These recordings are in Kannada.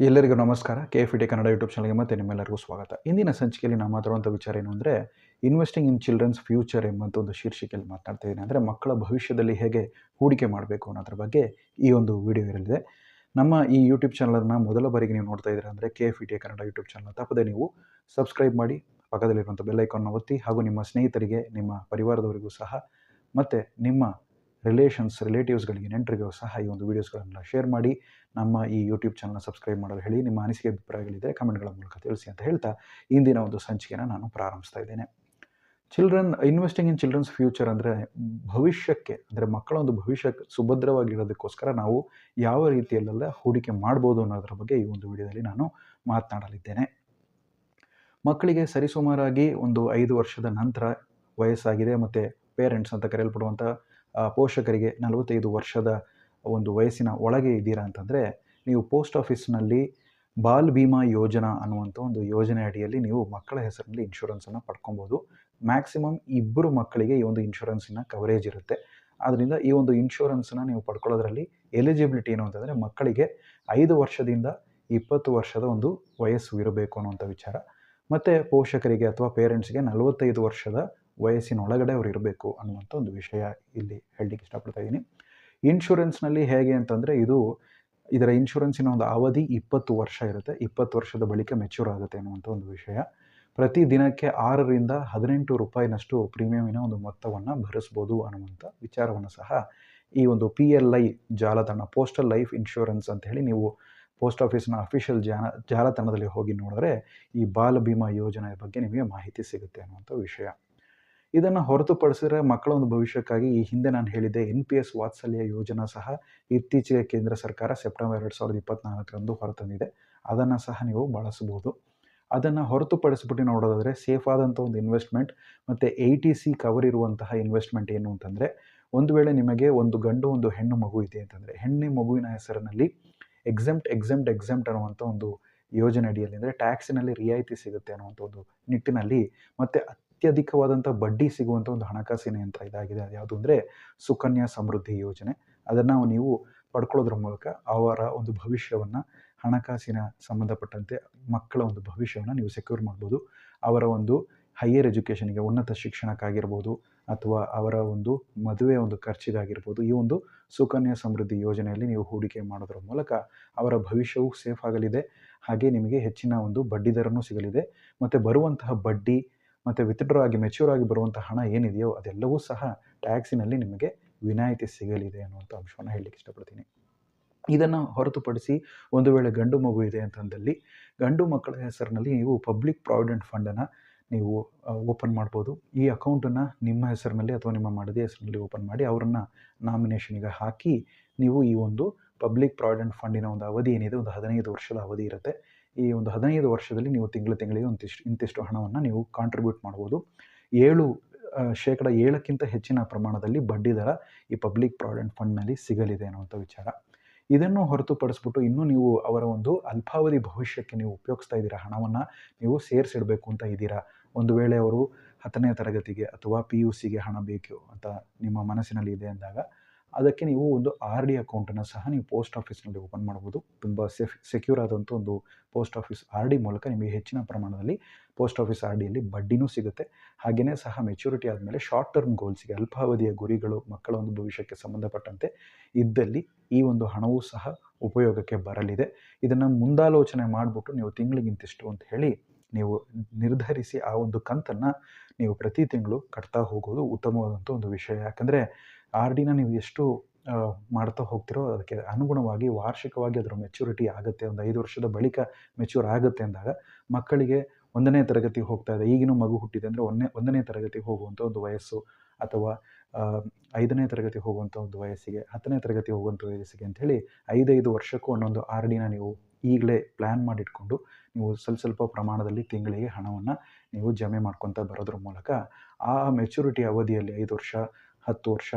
ಎಲ್ಲರಿಗೂ ನಮಸ್ಕಾರ. K F D Kannada YouTube ಚಾನಲ್ಗೆ ಮತ್ತೆ ನಿಮ್ಮೆಲ್ಲರಿಗೂ ಸ್ವಾಗತ. ಇಂದಿನ ಸಂಚಿಕೆಯಲ್ಲಿ ನಾವು ಮಾತಾಡುವಂಥ ವಿಚಾರ ಏನು ಅಂದರೆ ಇನ್ವೆಸ್ಟಿಂಗ್ ಇನ್ ಚಿಲ್ಡ್ರನ್ಸ್ ಫ್ಯೂಚರ್ ಎಂಬಂಥ ಒಂದು ಶೀರ್ಷಿಕೆಯಲ್ಲಿ ಮಾತನಾಡ್ತಾ ಇದ್ದೀನಿ ಅಂದರೆ, ಮಕ್ಕಳ ಭವಿಷ್ಯದಲ್ಲಿ ಹೇಗೆ ಹೂಡಿಕೆ ಮಾಡಬೇಕು ಅನ್ನೋದ್ರ ಬಗ್ಗೆ ಈ ಒಂದು ವಿಡಿಯೋ ಇರಲಿದೆ. ನಮ್ಮ ಈ ಯೂಟ್ಯೂಬ್ ಚಾನಲನ್ನು ಮೊದಲ ಬಾರಿಗೆ ನೀವು ನೋಡ್ತಾ ಇದ್ದೀರಾ ಅಂದರೆ K F T Kannada YouTube channel ತಪ್ಪದೆ ನೀವು ಸಬ್ಸ್ಕ್ರೈಬ್ ಮಾಡಿ ಪಕ್ಕದಲ್ಲಿರುವಂಥ ಬೆಲ್ಲೈಕನ್ನು ಒತ್ತಿ ಹಾಗೂ ನಿಮ್ಮ ಸ್ನೇಹಿತರಿಗೆ, ನಿಮ್ಮ ಪರಿವಾರದವರಿಗೂ ಸಹ ಮತ್ತು ನಿಮ್ಮ ರಿಲೇಷನ್ಸ್ ರಿಲೇಟಿವ್ಸ್ಗಳಿಗೆ ನೆಂಟರಿಗೂ ಸಹ ಈ ಒಂದು ವೀಡಿಯೋಸ್ಗಳನ್ನು ಶೇರ್ ಮಾಡಿ, ನಮ್ಮ ಈ ಯೂಟ್ಯೂಬ್ ಚಾನಲ್ನ ಸಬ್ಸ್ಕ್ರೈಬ್ ಮಾಡಲು ಹೇಳಿ, ನಿಮ್ಮ ಅನಿಸಿಕೆ ಅಭಿಪ್ರಾಯಗಳಿದ್ದರೆ ಕಮೆಂಟ್ಗಳ ಮೂಲಕ ತಿಳಿಸಿ ಅಂತ ಹೇಳ್ತಾ, ಇಂದಿನ ಒಂದು ಸಂಚಿಕೆಯನ್ನು ನಾನು ಪ್ರಾರಂಭಿಸ್ತಾ ಇದ್ದೇನೆ. Children investing in children's future ಅಂದರೆ ಭವಿಷ್ಯಕ್ಕೆ, ಅಂದರೆ ಮಕ್ಕಳ ಒಂದು ಭವಿಷ್ಯ ಸುಭದ್ರವಾಗಿರೋದಕ್ಕೋಸ್ಕರ ನಾವು ಯಾವ ರೀತಿಯಲ್ಲೆಲ್ಲ ಹೂಡಿಕೆ ಮಾಡ್ಬೋದು ಅನ್ನೋದ್ರ ಬಗ್ಗೆ ಈ ಒಂದು ವಿಡಿಯೋದಲ್ಲಿ ನಾನು ಮಾತನಾಡಲಿದ್ದೇನೆ. ಮಕ್ಕಳಿಗೆ ಸರಿಸುಮಾರಾಗಿ ಒಂದು ಐದು ವರ್ಷದ ನಂತರ ವಯಸ್ಸಾಗಿದೆ, ಮತ್ತು ಪೇರೆಂಟ್ಸ್ ಅಂತ ಕರೆಯಲ್ಪಡುವಂಥ ಪೋಷಕರಿಗೆ ನಲವತ್ತೈದು ವರ್ಷದ ಒಂದು ವಯಸ್ಸಿನ ಒಳಗೆ ಇದ್ದೀರಾ ಅಂತಂದರೆ, ನೀವು ಪೋಸ್ಟ್ ಆಫೀಸ್ನಲ್ಲಿ ಬಾಲ್ ಭೀಮಾ ಯೋಜನಾ ಅನ್ನುವಂಥ ಒಂದು ಯೋಜನೆ ಅಡಿಯಲ್ಲಿ ನೀವು ಮಕ್ಕಳ ಹೆಸರಿನಲ್ಲಿ ಇನ್ಶೂರೆನ್ಸನ್ನು ಪಡ್ಕೊಬೋದು. ಮ್ಯಾಕ್ಸಿಮಮ್ ಇಬ್ಬರು ಮಕ್ಕಳಿಗೆ ಈ ಒಂದು ಇನ್ಶೂರೆನ್ಸಿನ ಕವರೇಜ್ ಇರುತ್ತೆ. ಆದ್ದರಿಂದ ಈ ಒಂದು ಇನ್ಶೂರೆನ್ಸನ್ನ ನೀವು ಪಡ್ಕೊಳ್ಳೋದ್ರಲ್ಲಿ ಎಲಿಜಿಬಿಲಿಟಿ ಏನು ಅಂತಂದರೆ, ಮಕ್ಕಳಿಗೆ ಐದು ವರ್ಷದಿಂದ ಇಪ್ಪತ್ತು ವರ್ಷದ ಒಂದು ವಯಸ್ಸು ಇರಬೇಕು ಅನ್ನುವಂಥ ವಿಚಾರ. ಮತ್ತು ಪೋಷಕರಿಗೆ ಅಥವಾ ಪೇರೆಂಟ್ಸ್ಗೆ ನಲವತ್ತೈದು ವರ್ಷದ ವಯಸ್ಸಿನ ಒಳಗಡೆ ಅವ್ರು ಇರಬೇಕು ಅನ್ನುವಂಥ ಒಂದು ವಿಷಯ ಇಲ್ಲಿ ಹೇಳಲಿಕ್ಕೆ ಇಷ್ಟಪಡ್ತಾ ಇದ್ದೀನಿ. ಇನ್ಶೂರೆನ್ಸ್ನಲ್ಲಿ ಹೇಗೆ ಅಂತಂದರೆ ಇದು ಇದರ ಇನ್ಶೂರೆನ್ಸಿನ ಒಂದು ಅವಧಿ ಇಪ್ಪತ್ತು ವರ್ಷ ಇರುತ್ತೆ. ಇಪ್ಪತ್ತು ವರ್ಷದ ಬಳಿಕ ಮೆಚ್ಯೂರ್ ಆಗುತ್ತೆ ಅನ್ನುವಂಥ ಒಂದು ವಿಷಯ. ಪ್ರತಿ ದಿನಕ್ಕೆ ಆರರಿಂದ ಹದಿನೆಂಟು ರೂಪಾಯಿನಷ್ಟು ಪ್ರೀಮಿಯಮಿನ ಒಂದು ಮೊತ್ತವನ್ನು ಭರಿಸ್ಬೋದು ಅನ್ನುವಂಥ ವಿಚಾರವನ್ನು ಸಹ ಈ ಒಂದು ಪಿ ಎಲ್ ಐ ಜಾಲತಾಣ ಪೋಸ್ಟಲ್ ಲೈಫ್ ಇನ್ಶೂರೆನ್ಸ್ ಅಂತ ಹೇಳಿ ನೀವು ಪೋಸ್ಟ್ ಆಫೀಸ್ನ ಅಫಿಷಿಯಲ್ ಜಾಲ, ಜಾಲತಾಣದಲ್ಲಿ ಹೋಗಿ ನೋಡಿದ್ರೆ ಈ ಬಾಲ ಭೀಮಾ ಯೋಜನೆಯ ಬಗ್ಗೆ ನಿಮಗೆ ಮಾಹಿತಿ ಸಿಗುತ್ತೆ ಅನ್ನುವಂಥ ವಿಷಯ. ಇದನ್ನು ಹೊರತುಪಡಿಸಿದ್ರೆ ಮಕ್ಕಳ ಒಂದು ಭವಿಷ್ಯಕ್ಕಾಗಿ ಈ ಹಿಂದೆ ನಾನು ಹೇಳಿದ್ದೆ ಎನ್ ಪಿ ಎಸ್ ವಾತ್ಸಲ್ಯ ಯೋಜನಾ ಸಹ ಇತ್ತೀಚೆಗೆ ಕೇಂದ್ರ ಸರ್ಕಾರ ಸೆಪ್ಟೆಂಬರ್ ಎರಡು ಸಾವಿರದ ಇಪ್ಪತ್ತ್ನಾಲ್ಕರಂದು ಹೊರತಂದಿದೆ. ಅದನ್ನು ಸಹ ನೀವು ಬಳಸಬಹುದು. ಅದನ್ನು ಹೊರತುಪಡಿಸ್ಬಿಟ್ಟು ನೋಡೋದಾದರೆ ಸೇಫ್ ಆದಂಥ ಒಂದು ಇನ್ವೆಸ್ಟ್ಮೆಂಟ್ ಮತ್ತು ಎ ಟಿ ಸಿ ಕವರ್ ಇರುವಂತಹ ಇನ್ವೆಸ್ಟ್ಮೆಂಟ್ ಏನು ಅಂತಂದರೆ ಒಂದು ವೇಳೆ ನಿಮಗೆ ಒಂದು ಗಂಡು ಒಂದು ಹೆಣ್ಣು ಮಗು ಇದೆ ಅಂತಂದರೆ ಹೆಣ್ಣು ಮಗುವಿನ ಹೆಸರಿನಲ್ಲಿ ಎಕ್ಸೆಂಪ್ಟ್ ಎಕ್ಸೆಂಪ್ಟ್ ಎಕ್ಸೆಂಪ್ಟ್ ಅನ್ನುವಂಥ ಒಂದು ಯೋಜನೆ ಅಡಿಯಲ್ಲಿ ಅಂದರೆ ಟ್ಯಾಕ್ಸಿನಲ್ಲಿ ರಿಯಾಯಿತಿ ಸಿಗುತ್ತೆ ಅನ್ನುವಂಥ ಒಂದು ನಿಟ್ಟಿನಲ್ಲಿ ಮತ್ತು ಅತ್ಯಧಿಕವಾದಂಥ ಬಡ್ಡಿ ಸಿಗುವಂಥ ಒಂದು ಹಣಕಾಸಿನ ಯಂತ್ರ ಇದಾಗಿದೆ. ಅದು ಯಾವುದು ಅಂದರೆ ಸುಕನ್ಯಾ ಸಮೃದ್ಧಿ ಯೋಜನೆ. ಅದನ್ನು ನೀವು ಪಡ್ಕೊಳ್ಳೋದ್ರ ಮೂಲಕ ಅವರ ಒಂದು ಭವಿಷ್ಯವನ್ನು, ಹಣಕಾಸಿನ ಸಂಬಂಧಪಟ್ಟಂತೆ ಮಕ್ಕಳ ಒಂದು ಭವಿಷ್ಯವನ್ನು ನೀವು ಸೆಕ್ಯೂರ್ ಮಾಡ್ಬೋದು. ಅವರ ಒಂದು ಹೈಯರ್ ಎಜುಕೇಷನ್ಗೆ ಉನ್ನತ ಶಿಕ್ಷಣಕ್ಕಾಗಿರ್ಬೋದು, ಅಥವಾ ಅವರ ಒಂದು ಮದುವೆ ಒಂದು ಖರ್ಚಿಗಾಗಿರ್ಬೋದು, ಈ ಒಂದು ಸುಕನ್ಯಾ ಸಮೃದ್ಧಿ ಯೋಜನೆಯಲ್ಲಿ ನೀವು ಹೂಡಿಕೆ ಮಾಡೋದ್ರ ಮೂಲಕ ಅವರ ಭವಿಷ್ಯವು ಸೇಫ್ ಆಗಲಿದೆ. ಹಾಗೆ ನಿಮಗೆ ಹೆಚ್ಚಿನ ಒಂದು ಬಡ್ಡಿ ದರನೂ ಸಿಗಲಿದೆ. ಮತ್ತು ಬರುವಂತಹ ಬಡ್ಡಿ ಮತ್ತು ವಿತ್ಡ್ರಾ ಆಗಿ ಮೆಚ್ಯೂರ್ ಆಗಿ ಬರುವಂಥ ಹಣ ಏನಿದೆಯೋ ಅದೆಲ್ಲವೂ ಸಹ ಟ್ಯಾಕ್ಸಿನಲ್ಲಿ ನಿಮಗೆ ವಿನಾಯಿತಿ ಸಿಗಲಿದೆ ಅನ್ನುವಂಥ ಅಂಶವನ್ನು ಹೇಳಲಿಕ್ಕೆ ಇಷ್ಟಪಡ್ತೀನಿ. ಇದನ್ನು ಹೊರತುಪಡಿಸಿ ಒಂದು ವೇಳೆ ಗಂಡು ಮಗು ಇದೆ ಅಂತಂದಲ್ಲಿ ಗಂಡು ಮಕ್ಕಳ ಹೆಸರಿನಲ್ಲಿ ನೀವು ಪಬ್ಲಿಕ್ ಪ್ರಾವಿಡೆಂಟ್ ಫಂಡನ್ನು ನೀವು ಓಪನ್ ಮಾಡ್ಬೋದು. ಈ ಅಕೌಂಟನ್ನು ನಿಮ್ಮ ಹೆಸರಿನಲ್ಲಿ ಅಥವಾ ನಿಮ್ಮ ಮಡದಿ ಹೆಸರಿನಲ್ಲಿ ಓಪನ್ ಮಾಡಿ ಅವರನ್ನು ನಾಮಿನೇಷನಿಗೆ ಹಾಕಿ ನೀವು ಈ ಒಂದು ಪಬ್ಲಿಕ್ ಪ್ರಾವಿಡೆಂಟ್ ಫಂಡಿನ ಒಂದು ಅವಧಿ ಏನಿದೆ, ಒಂದು ಹದಿನೈದು ವರ್ಷದ ಅವಧಿ ಇರುತ್ತೆ. ಈ ಒಂದು ಹದಿನೈದು ವರ್ಷದಲ್ಲಿ ನೀವು ತಿಂಗಳು ತಿಂಗಳಿಗೆ ಒಂದಿಷ್ಟು, ಇಂತಿಷ್ಟು ಹಣವನ್ನು ನೀವು ಕಾಂಟ್ರಿಬ್ಯೂಟ್ ಮಾಡ್ಬೋದು. ಏಳು ಶೇಕಡ ಏಳಕ್ಕಿಂತ ಹೆಚ್ಚಿನ ಪ್ರಮಾಣದಲ್ಲಿ ಬಡ್ಡಿ ದರ ಈ ಪಬ್ಲಿಕ್ ಪ್ರಾವಿಡೆಂಟ್ ಫಂಡ್ನಲ್ಲಿ ಸಿಗಲಿದೆ ಅನ್ನುವಂಥ ವಿಚಾರ. ಇದನ್ನು ಹೊರತುಪಡಿಸ್ಬಿಟ್ಟು ಇನ್ನೂ ನೀವು ಅವರ ಒಂದು ಅಲ್ಪಾವಧಿ ಭವಿಷ್ಯಕ್ಕೆ ನೀವು ಉಪಯೋಗಿಸ್ತಾ ಇದ್ದೀರಾ, ಹಣವನ್ನು ನೀವು ಸೇರಿಸಿಡಬೇಕು ಅಂತ ಇದ್ದೀರಾ? ಒಂದು ವೇಳೆ ಅವರು ಹತ್ತನೇ ತರಗತಿಗೆ ಅಥವಾ ಪಿ ಯು ಸಿಗೆ ಹಣ ಬೇಕು ಅಂತ ನಿಮ್ಮ ಮನಸ್ಸಿನಲ್ಲಿ ಇದೆ ಅಂದಾಗ ಅದಕ್ಕೆ ನೀವು ಒಂದು ಆರ್ ಡಿ ಅಕೌಂಟನ್ನು ಸಹ ನೀವು ಪೋಸ್ಟ್ ಆಫೀಸ್ನಲ್ಲಿ ಓಪನ್ ಮಾಡ್ಬೋದು. ತುಂಬ ಸೇಫ್, ಸೆಕ್ಯೂರ್ ಆದಂಥ ಒಂದು ಪೋಸ್ಟ್ ಆಫೀಸ್ ಆರ್ ಡಿ ಮೂಲಕ ನಿಮಗೆ ಹೆಚ್ಚಿನ ಪ್ರಮಾಣದಲ್ಲಿ ಪೋಸ್ಟ್ ಆಫೀಸ್ ಆರ್ ಡಿಯಲ್ಲಿ ಬಡ್ಡಿನೂ ಸಿಗುತ್ತೆ. ಹಾಗೆಯೇ ಸಹ ಮೆಚುರಿಟಿ ಆದಮೇಲೆ ಶಾರ್ಟ್ ಟರ್ಮ್ ಗೋಲ್ಸ್ಗೆ ಅಲ್ಪಾವಧಿಯ ಗುರಿಗಳು, ಮಕ್ಕಳ ಒಂದು ಭವಿಷ್ಯಕ್ಕೆ ಸಂಬಂಧಪಟ್ಟಂತೆ ಇದ್ದಲ್ಲಿ ಈ ಒಂದು ಹಣವೂ ಸಹ ಉಪಯೋಗಕ್ಕೆ ಬರಲಿದೆ. ಇದನ್ನು ಮುಂದಾಲೋಚನೆ ಮಾಡಿಬಿಟ್ಟು ನೀವು ತಿಂಗಳಿಗಿಂತಿಷ್ಟು ಅಂತ ಹೇಳಿ ನೀವು ನಿರ್ಧರಿಸಿ ಆ ಒಂದು ಕಂತನ್ನು ನೀವು ಪ್ರತಿ ತಿಂಗಳು ಕಟ್ತಾ ಹೋಗೋದು ಉತ್ತಮವಾದಂಥ ಒಂದು ವಿಷಯ. ಯಾಕಂದರೆ ಆರ್ ಡಿನ ನೀವು ಎಷ್ಟು ಮಾಡ್ತಾ ಹೋಗ್ತಿರೋ ಅದಕ್ಕೆ ಅನುಗುಣವಾಗಿ ವಾರ್ಷಿಕವಾಗಿ ಅದರ ಮೆಚುರಿಟಿ ಆಗುತ್ತೆ. ಒಂದು ಐದು ವರ್ಷದ ಬಳಿಕ ಮೆಚ್ಯೂರ್ ಆಗುತ್ತೆ ಅಂದಾಗ ಮಕ್ಕಳಿಗೆ ಒಂದನೇ ತರಗತಿ ಹೋಗ್ತಾ ಇದೆ. ಈಗಿನ ಮಗು ಹುಟ್ಟಿದೆ ಅಂದರೆ ಒಂದನೇ ಒಂದನೇ ತರಗತಿ ಹೋಗುವಂಥ ಒಂದು ವಯಸ್ಸು ಅಥವಾ ಐದನೇ ತರಗತಿ ಹೋಗುವಂಥ ಒಂದು ವಯಸ್ಸಿಗೆ, ಹತ್ತನೇ ತರಗತಿ ಹೋಗುವಂಥ ವಯಸ್ಸಿಗೆ ಅಂಥೇಳಿ ಐದೈದು ವರ್ಷಕ್ಕೂ ಒಂದೊಂದು ಆರ್ ಡಿನ ನೀವು ಈಗಲೇ ಪ್ಲ್ಯಾನ್ ಮಾಡಿಟ್ಕೊಂಡು ನೀವು ಸ್ವಲ್ಪ ಸ್ವಲ್ಪ ಪ್ರಮಾಣದಲ್ಲಿ ತಿಂಗಳಿಗೆ ಹಣವನ್ನು ನೀವು ಜಮೆ ಮಾಡ್ಕೊತ ಬರೋದ್ರ ಮೂಲಕ ಆ ಮೆಚುರಿಟಿ ಅವಧಿಯಲ್ಲಿ ಐದು ವರ್ಷ, ಹತ್ತು ವರ್ಷ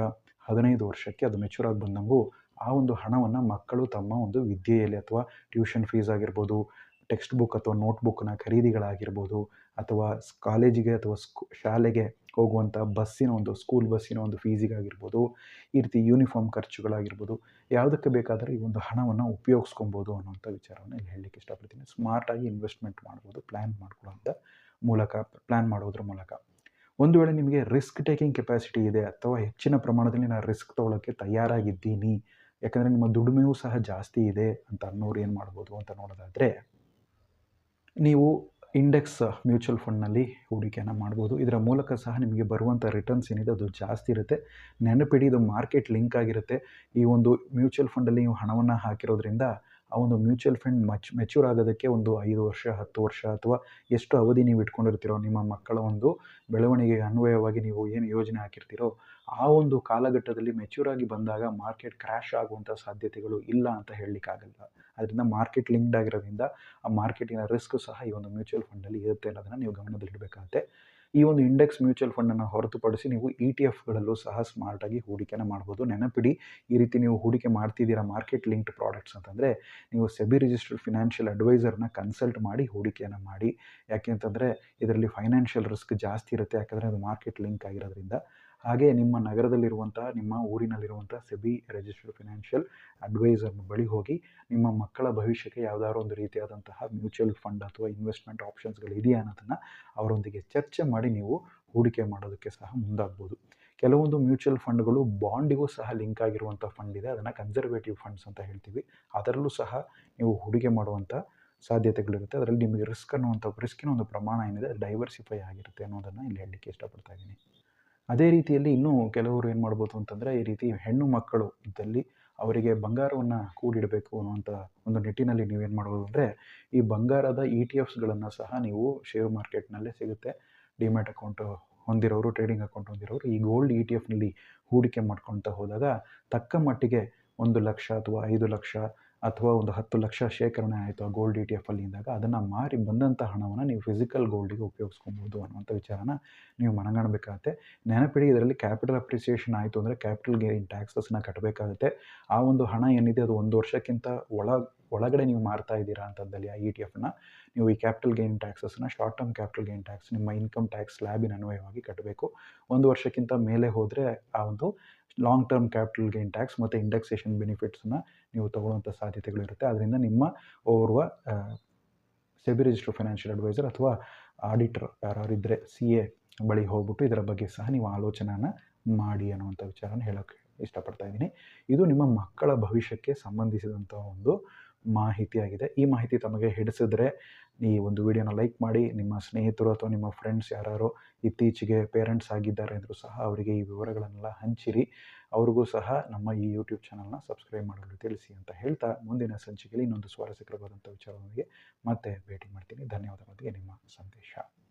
ಹದಿನೈದು ವರ್ಷಕ್ಕೆ ಅದು ಮೆಚೂರ್ ಆಗಿ ಬಂದಂಗೂ ಆ ಒಂದು ಹಣವನ್ನು ಮಕ್ಕಳು ತಮ್ಮ ಒಂದು ವಿದ್ಯೆಯಲ್ಲಿ ಅಥವಾ ಟ್ಯೂಷನ್ ಫೀಸ್ ಆಗಿರ್ಬೋದು ಟೆಕ್ಸ್ಟ್ ಬುಕ್ ಅಥವಾ ನೋಟ್ಬುಕ್ನ ಖರೀದಿಗಳಾಗಿರ್ಬೋದು, ಅಥವಾ ಕಾಲೇಜಿಗೆ ಅಥವಾ ಸ್ಕೂ, ಶಾಲೆಗೆ ಹೋಗುವಂಥ ಬಸ್ಸಿನ ಒಂದು ಸ್ಕೂಲ್ ಬಸ್ಸಿನ ಒಂದು ಫೀಸಿಗಾಗಿರ್ಬೋದು ಈ ರೀತಿ ಯೂನಿಫಾರ್ಮ್ ಖರ್ಚುಗಳಾಗಿರ್ಬೋದು, ಯಾವುದಕ್ಕೆ ಬೇಕಾದರೆ ಈ ಒಂದು ಹಣವನ್ನು ಉಪಯೋಗಿಸ್ಕೊಬೋದು ಅನ್ನೋಂಥ ವಿಚಾರವನ್ನು ಇಲ್ಲಿ ಹೇಳಲಿಕ್ಕೆ ಇಷ್ಟಪಡ್ತೀನಿ. ಸ್ಮಾರ್ಟಾಗಿ ಇನ್ವೆಸ್ಟ್ಮೆಂಟ್ ಮಾಡ್ಬೋದು ಪ್ಲ್ಯಾನ್ ಮಾಡ್ಕೊಳ್ಳೋಂಥ ಮೂಲಕ ಪ್ಲ್ಯಾನ್ ಮಾಡೋದ್ರ ಮೂಲಕ. ಒಂದು ವೇಳೆ ನಿಮಗೆ ರಿಸ್ಕ್ ಟೇಕಿಂಗ್ ಕೆಪಾಸಿಟಿ ಇದೆ ಅಥವಾ ಹೆಚ್ಚಿನ ಪ್ರಮಾಣದಲ್ಲಿ ನಾನು ರಿಸ್ಕ್ ತೊಗೊಳಕ್ಕೆ ತಯಾರಾಗಿದ್ದೀನಿ, ಯಾಕಂದರೆ ನಿಮ್ಮ ದುಡಿಮೆಯೂ ಸಹ ಜಾಸ್ತಿ ಇದೆ ಅಂತ ಅನ್ನೋರು ಏನು ಮಾಡ್ಬೋದು ಅಂತ ನೋಡೋದಾದರೆ, ನೀವು ಇಂಡೆಕ್ಸ್ ಮ್ಯೂಚುವಲ್ ಫಂಡ್ನಲ್ಲಿ ಹೂಡಿಕೆಯನ್ನು ಮಾಡ್ಬೋದು. ಇದರ ಮೂಲಕ ಸಹ ನಿಮಗೆ ಬರುವಂಥ ರಿಟರ್ನ್ಸ್ ಏನಿದೆ ಅದು ಜಾಸ್ತಿ ಇರುತ್ತೆ. ನೆನಪಿಡಿ, ಇದು ಮಾರ್ಕೆಟ್ ಲಿಂಕ್ ಆಗಿರುತ್ತೆ. ಈ ಒಂದು ಮ್ಯೂಚುವಲ್ ಫಂಡಲ್ಲಿ ನೀವು ಹಣವನ್ನು ಹಾಕಿರೋದ್ರಿಂದ ಆ ಒಂದು ಮ್ಯೂಚುವಲ್ ಫಂಡ್ ಮಚ್ ಮೆಚ್ಯೂರ್ ಆಗೋದಕ್ಕೆ ಒಂದು ಐದು ವರ್ಷ, ಹತ್ತು ವರ್ಷ ಅಥವಾ ಎಷ್ಟು ಅವಧಿ ನೀವು ಇಟ್ಕೊಂಡಿರ್ತೀರೋ, ನಿಮ್ಮ ಮಕ್ಕಳ ಒಂದು ಬೆಳವಣಿಗೆಗೆ ಅನ್ವಯವಾಗಿ ನೀವು ಏನು ಯೋಜನೆ ಹಾಕಿರ್ತೀರೋ, ಆ ಒಂದು ಕಾಲಘಟ್ಟದಲ್ಲಿ ಮೆಚ್ಯೂರ್ ಆಗಿ ಬಂದಾಗ ಮಾರ್ಕೆಟ್ ಕ್ರ್ಯಾಶ್ ಆಗುವಂಥ ಸಾಧ್ಯತೆಗಳು ಇಲ್ಲ ಅಂತ ಹೇಳಲಿಕ್ಕಾಗಲ್ಲ. ಅದರಿಂದ ಮಾರ್ಕೆಟ್ ಲಿಂಕ್ಡ್ ಆಗಿರೋದ್ರಿಂದ ಆ ಮಾರ್ಕೆಟಿನ ರಿಸ್ಕ್ ಸಹ ಈ ಒಂದು ಮ್ಯೂಚುವಲ್ ಫಂಡಲ್ಲಿ ಇರುತ್ತೆ ಅನ್ನೋದನ್ನು ನೀವು ಗಮನದಲ್ಲಿಡಬೇಕಾಗುತ್ತೆ. ಈ ಒಂದು ಇಂಡೆಕ್ಸ್ ಮ್ಯೂಚುವಲ್ ಫಂಡನ್ನು ಹೊರತುಪಡಿಸಿ ನೀವು ಇ ಟಿ ಎಫ್ಗಳಲ್ಲೂ ಸಹ ಸ್ಮಾರ್ಟಾಗಿ ಹೂಡಿಕೆನ ಮಾಡ್ಬೋದು. ನೆನಪಿಡಿ, ಈ ರೀತಿ ನೀವು ಹೂಡಿಕೆ ಮಾಡ್ತಿದ್ದೀರಾ ಮಾರ್ಕೆಟ್ ಲಿಂಕ್ಡ್ ಪ್ರಾಡಕ್ಟ್ಸ್ ಅಂತಂದರೆ ನೀವು ಸೆಬಿ ರಿಜಿಸ್ಟರ್ಡ್ ಫಿನಾನ್ಷಿಯಲ್ ಅಡ್ವೈಸರ್ನ ಕನ್ಸಲ್ಟ್ ಮಾಡಿ ಹೂಡಿಕೆಯನ್ನು ಮಾಡಿ. ಯಾಕೆ ಅಂತಂದರೆ ಇದರಲ್ಲಿ ಫೈನಾನ್ಷಿಯಲ್ ರಿಸ್ಕ್ ಜಾಸ್ತಿ ಇರುತ್ತೆ. ಯಾಕಂದರೆ ಅದು ಮಾರ್ಕೆಟ್ ಲಿಂಕ್ ಆಗಿರೋದ್ರಿಂದ ಹಾಗೆ ನಿಮ್ಮ ನಗರದಲ್ಲಿರುವಂತಹ ನಿಮ್ಮ ಊರಿನಲ್ಲಿರುವಂಥ ಸೆಬಿ ರಿಜಿಸ್ಟರ್ಡ್ ಫಿನಾನ್ಷಿಯಲ್ ಅಡ್ವೈಸರ್ನ ಬಳಿ ಹೋಗಿ ನಿಮ್ಮ ಮಕ್ಕಳ ಭವಿಷ್ಯಕ್ಕೆ ಯಾವುದಾದ್ರು ಒಂದು ರೀತಿಯಾದಂತಹ ಮ್ಯೂಚುವಲ್ ಫಂಡ್ ಅಥವಾ ಇನ್ವೆಸ್ಟ್ಮೆಂಟ್ ಆಪ್ಷನ್ಸ್ಗಳು ಇದೆಯಾ ಅನ್ನೋದನ್ನು ಅವರೊಂದಿಗೆ ಚರ್ಚೆ ಮಾಡಿ ನೀವು ಹೂಡಿಕೆ ಮಾಡೋದಕ್ಕೆ ಸಹ ಮುಂದಾಗ್ಬೋದು. ಕೆಲವೊಂದು ಮ್ಯೂಚುವಲ್ ಫಂಡ್ಗಳು ಬಾಂಡಿಗೂ ಸಹ ಲಿಂಕ್ ಆಗಿರುವಂಥ ಫಂಡ್ ಇದೆ. ಅದನ್ನು ಕನ್ಸರ್ವೇಟಿವ್ ಫಂಡ್ಸ್ ಅಂತ ಹೇಳ್ತೀವಿ. ಅದರಲ್ಲೂ ಸಹ ನೀವು ಹೂಡಿಕೆ ಮಾಡುವಂಥ ಸಾಧ್ಯತೆಗಳಿರುತ್ತೆ. ಅದರಲ್ಲಿ ನಿಮಗೆ ರಿಸ್ಕ್ ಅನ್ನುವಂಥ, ರಿಸ್ಕಿನ ಒಂದು ಪ್ರಮಾಣ ಏನಿದೆ ಡೈವರ್ಸಿಫೈ ಆಗಿರುತ್ತೆ ಅನ್ನೋದನ್ನು ಇಲ್ಲಿ ಹೇಳಲಿಕ್ಕೆ ಇಷ್ಟಪಡ್ತಾ ಇದ್ದೀನಿ. ಅದೇ ರೀತಿಯಲ್ಲಿ ಇನ್ನೂ ಕೆಲವರು ಏನು ಮಾಡ್ಬೋದು ಅಂತಂದರೆ, ಈ ರೀತಿ ಹೆಣ್ಣು ಮಕ್ಕಳು ಇದ್ದಲ್ಲಿ ಅವರಿಗೆ ಬಂಗಾರವನ್ನು ಕೂಡಿಡಬೇಕು ಅನ್ನುವಂಥ ಒಂದು ನಿಟ್ಟಿನಲ್ಲಿ ನೀವೇನು ಮಾಡ್ಬೋದು ಅಂದರೆ, ಈ ಬಂಗಾರದ ಇ ಟಿ ಎಫ್ಸ್ಗಳನ್ನು ಸಹ ನೀವು ಶೇರ್ ಮಾರ್ಕೆಟ್ನಲ್ಲೇ ಸಿಗುತ್ತೆ. ಡಿಮ್ಯಾಟ್ ಅಕೌಂಟ್ ಹೊಂದಿರೋರು ಟ್ರೇಡಿಂಗ್ ಅಕೌಂಟ್ ಹೊಂದಿರೋರು, ಈ ಗೋಲ್ಡ್ ಇ ಟಿ ಎಫ್ನಲ್ಲಿ ಹೂಡಿಕೆ ಮಾಡ್ಕೊಳ್ತಾ ಹೋದಾಗ ತಕ್ಕ ಮಟ್ಟಿಗೆ ಒಂದು ಲಕ್ಷ ಅಥವಾ ಐದು ಲಕ್ಷ ಅಥವಾ ಒಂದು ಹತ್ತು ಲಕ್ಷ ಶೇಖರಣೆ ಆಯಿತು ಆ ಗೋಲ್ಡ್ ಇ ಟಿ ಎಫಲ್ಲಿ ಇದ್ದಾಗ, ಅದನ್ನು ಮಾರಿ ಬಂದಂಥ ಹಣವನ್ನು ನೀವು ಫಿಸಿಕಲ್ ಗೋಲ್ಡಿಗೆ ಉಪಯೋಗಿಸ್ಕೊಬೋದು ಅನ್ನುವಂಥ ವಿಚಾರನ ನೀವು ಮನಗಾಣಬೇಕಾಗತ್ತೆ. ನೆನಪಿಡಿ, ಇದರಲ್ಲಿ ಕ್ಯಾಪಿಟಲ್ ಅಪ್ರಿಸಿಯೇಷನ್ ಆಯಿತು ಅಂದರೆ ಕ್ಯಾಪಿಟಲ್ ಗೇನ್ ಟ್ಯಾಕ್ಸಸ್ನ ಕಟ್ಟಬೇಕಾಗುತ್ತೆ ಆ ಒಂದು ಹಣ ಏನಿದೆ, ಅದು ಒಂದು ವರ್ಷಕ್ಕಿಂತ ಒಳ ಒಳಗಡೆ ನೀವು ಮಾರ್ತಾ ಇದ್ದೀರಾ ಅಂತದ್ದಲ್ಲಿ ಆ ಇ ಟಿ ಎಫ್ನ ನೀವು ಈ capital gain ಟ್ಯಾಕ್ಸಸ್ನ short term capital gain tax ನಿಮ್ಮ ಇನ್ಕಮ್ ಟ್ಯಾಕ್ಸ್ ಲ್ಯಾಬಿನ ಅನ್ವಯವಾಗಿ ಕಟ್ಟಬೇಕು ಒಂದು ವರ್ಷಕ್ಕಿಂತ ಮೇಲೆ ಹೋದರೆ ಆ ಒಂದು long term capital gain tax ಮತ್ತು ಇಂಡೆಕ್ಸೇಷನ್ ಬೆನಿಫಿಟ್ಸನ್ನ ನೀವು ತೊಗೊಳ್ಳುವಂಥ ಸಾಧ್ಯತೆಗಳಿರುತ್ತೆ ಅದರಿಂದ ನಿಮ್ಮ ಓರ್ವ ಸೆಬಿ ರಿಜಿಸ್ಟರ್ ಫೈನಾನ್ಷಿಯಲ್ ಅಡ್ವೈಸರ್ ಅಥವಾ ಆಡಿಟರ್ ಯಾರು ಇದ್ದರೆ ಸಿ ಎ ಬಳಿ ಹೋಗ್ಬಿಟ್ಟು ಇದರ ಬಗ್ಗೆ ಸಹ ನೀವು ಆಲೋಚನೆನ ಮಾಡಿ ಅನ್ನುವಂಥ ವಿಚಾರನ ಹೇಳೋಕ್ಕೆ ಇಷ್ಟಪಡ್ತಾ ಇದ್ದೀನಿ. ಇದು ನಿಮ್ಮ ಮಕ್ಕಳ ಭವಿಷ್ಯಕ್ಕೆ ಸಂಬಂಧಿಸಿದಂಥ ಒಂದು ಮಾಹಿತಿಯಾಗಿದೆ. ಈ ಮಾಹಿತಿ ತಮಗೆ ಹಿಡಿಸಿದ್ರೆ ಈ ಒಂದು ವಿಡಿಯೋನ ಲೈಕ್ ಮಾಡಿ. ನಿಮ್ಮ ಸ್ನೇಹಿತರು ಅಥವಾ ನಿಮ್ಮ ಫ್ರೆಂಡ್ಸ್ ಯಾರು ಇತ್ತೀಚೆಗೆ ಪೇರೆಂಟ್ಸ್ ಆಗಿದ್ದಾರೆ ಅಂದರೂ ಸಹ ಅವರಿಗೆ ಈ ವಿವರಗಳನ್ನೆಲ್ಲ ಹಂಚಿರಿ. ಅವ್ರಿಗೂ ಸಹ ನಮ್ಮ ಈ ಯೂಟ್ಯೂಬ್ ಚಾನಲ್ನ ಸಬ್ಸ್ಕ್ರೈಬ್ ಮಾಡಲು ತಿಳಿಸಿ ಅಂತ ಹೇಳ್ತಾ ಮುಂದಿನ ಸಂಚಿಕೆಯಲ್ಲಿ ಇನ್ನೊಂದು ಸ್ವಾರಸ್ಯಕರವಾದಂಥ ವಿಚಾರದೊಂದಿಗೆ ಮತ್ತೆ ಭೇಟಿ ಮಾಡ್ತೀನಿ. ಧನ್ಯವಾದಗಳೊಂದಿಗೆ ನಿಮ್ಮ ಸಂದೇಶ.